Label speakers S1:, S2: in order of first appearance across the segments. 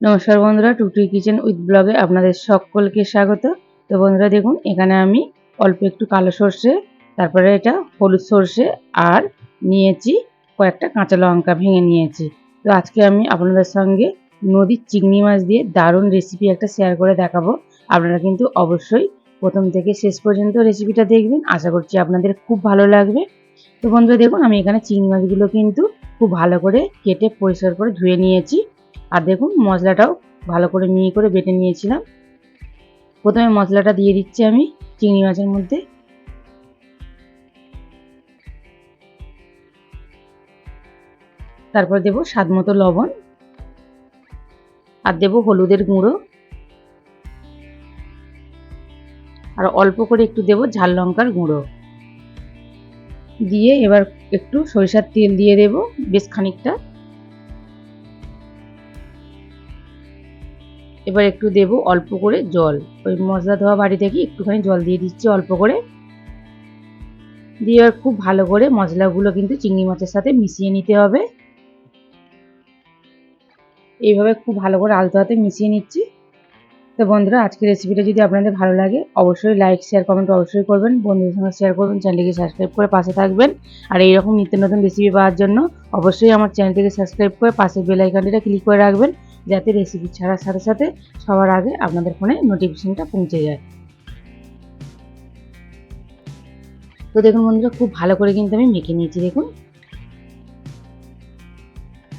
S1: নমস্কার বন্ধুরা টুকটুকি kitchen with ব্লগে আপনাদের সকলকে স্বাগত। তো বন্ধুরা, দেখুন, এখানে আমি অল্প একটু কালো সর্ষে, তারপরে এটা হলুদ সর্ষে, আর নিয়েছি কয়েকটা কাঁচা লঙ্কা ভেঙে নিয়েছি। তো আজকে আমি আপনাদের সঙ্গে নদীর চিংড়ি মাছ দিয়ে দারুণ রেসিপি একটা শেয়ার করে দেখাবো। আপনারা কিন্তু অবশ্যই প্রথম থেকে শেষ পর্যন্ত রেসিপিটা দেখবেন। আশা করছি আপনাদের খুব ভালো লাগবে। তো বন্ধুরা, দেখুন, আমি এখানে চিংড়ি মাছগুলো কিন্তু খুব ভালো করে কেটে পরিষ্কার করে ধুয়ে নিয়েছি। আর দেখুন, মশলাটাও ভালো করে মিহি করে বেটে নিয়েছিলাম। প্রথমে মশলাটা দিয়ে দিচ্ছি আমি চিংড়ি মাছের মধ্যে। তারপর দেব স্বাদ মতো লবণ। আর দেব হলুদের গুঁড়ো। আর অল্প করে একটু দেব ঝাল লঙ্কার গুঁড়ো। দিয়ে এবার একটু সরিষার তেল দিয়ে দেব বেশ খানিকটা। এবার একটু দেব অল্প করে জল। ওই মশলা ধোয়া বাড়ি থেকে একটুখানি জল দিয়ে দিচ্ছি অল্প করে। দিয়ে খুব ভালো করে মশলাগুলো কিন্তু চিংড়ি মাছের সাথে মিশিয়ে নিতে হবে। এইভাবে খুব ভালো করে আলতো হাতে মিশিয়ে নিচ্ছি। তো বন্ধুরা, আজকের রেসিপিটা যদি আপনাদের ভালো লাগে, অবশ্যই লাইক শেয়ার কমেন্ট অবশ্যই করবেন। বন্ধুদের সঙ্গে শেয়ার করবেন চ্যানেলটিকে সাবস্ক্রাইব করে পাশে থাকবেন। আর এইরকম নিত্য নতুন রেসিপি পাওয়ার জন্য অবশ্যই আমার চ্যানেলটিকে সাবস্ক্রাইব করে পাশে বেল আইকনটিটা ক্লিক করে রাখবেন। যাতে রেসিপি ছাড়ার সাথে সাথে সবার আগে আপনাদের ফোনে নোটিফিকেশনটা পৌঁছে যায়। তো দেখুন বন্ধুরা, খুব ভালো করে কিন্তু আমি মেখে নিয়েছি, দেখুন।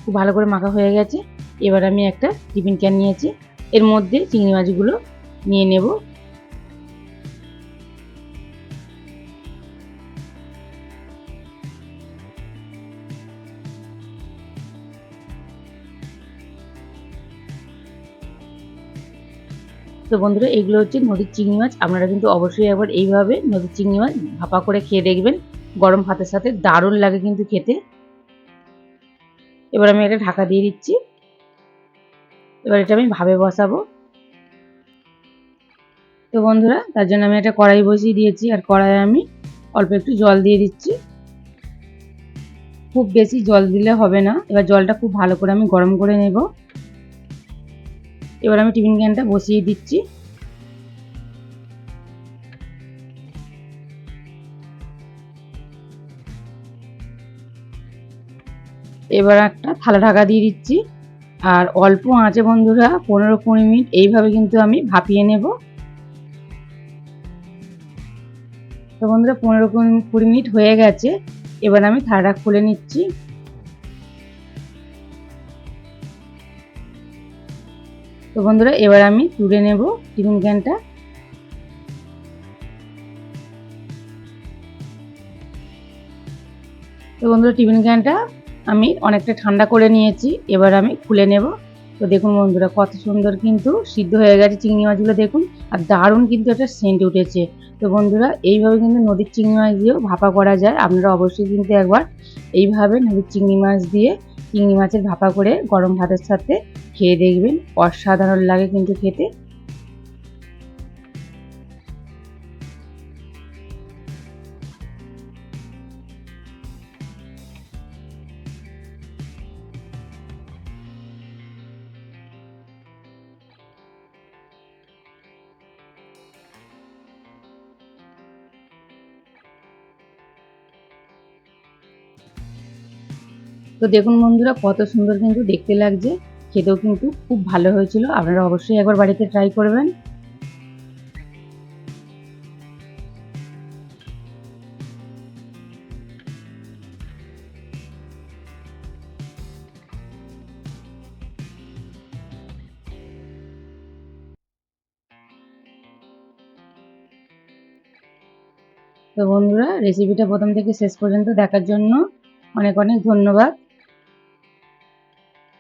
S1: খুব ভালো করে মাখা হয়ে গেছে। এবার আমি একটা টিফিন ক্যান নিয়েছি। এর মধ্যে চিংড়ি মাছগুলো নিয়ে নেব। তো বন্ধুরা, এগুলো হচ্ছে নদীর চিংড়ি মাছ। আপনারা কিন্তু অবশ্যই একবার এইভাবে নদীর চিংড়ি মাছ ভাপা করে খেয়ে দেখবেন। গরম ভাতের সাথে দারুণ লাগে কিন্তু খেতে। এবার আমি এটা ঢাকা দিয়ে দিচ্ছি। এবার এটা আমি ভাবে বসাবো। তো বন্ধুরা, তার জন্য আমি একটা কড়াই বসিয়ে দিয়েছি। আর কড়াইয়ে আমি অল্প একটু জল দিয়ে দিচ্ছি। খুব বেশি জল দিলে হবে না। এবার জলটা খুব ভালো করে আমি গরম করে নেব। এবার আমি টিফিন ক্যানটা বসিয়ে দিচ্ছি। এবার একটা থালা ঢাকা দিয়ে দিচ্ছি। আর অল্প আঁচে বন্ধুরা পনেরো কুড়ি মিনিট এইভাবে কিন্তু আমি ভাপিয়ে নেব। তো বন্ধুরা পনেরো কুড়ি মিনিট হয়ে গেছে। এবার আমি থালাটা খুলে নিচ্ছি। তো বন্ধুরা, এবার আমি তুলে নেব টিফিন ক্যানটা তো বন্ধুরা টিফিন ক্যানটা আমি অনেকটা ঠান্ডা করে নিয়েছি, এবার আমি খুলে নেব। তো দেখুন বন্ধুরা, কত সুন্দর কিন্তু সিদ্ধ হয়ে গেছে চিংড়ি মাছগুলো, দেখুন। আর দারুণ কিন্তু একটা সেন্ট উঠেছে। তো বন্ধুরা, এইভাবে কিন্তু নদীর চিংড়ি মাছ দিয়েও ভাপা করা যায়। আপনারা অবশ্যই কিন্তু একবার এইভাবে নদীর চিংড়ি মাছ দিয়ে চিংড়ি মাছের ভাপা করে গরম ভাতের সাথে খেয়ে দেখবেন। অসাধারণ লাগে কিন্তু খেতে। তো দেখুন বন্ধুরা কত সুন্দর কিন্তু দেখতে লাগছে। খেতেও কিন্তু খুব ভালো হয়েছিল। আপনারা অবশ্যই একবার বাড়িতে ট্রাই করবেন। তো বন্ধুরা রেসিপিটা প্রথম থেকে শেষ পর্যন্ত দেখার জন্য অনেক অনেক ধন্যবাদ।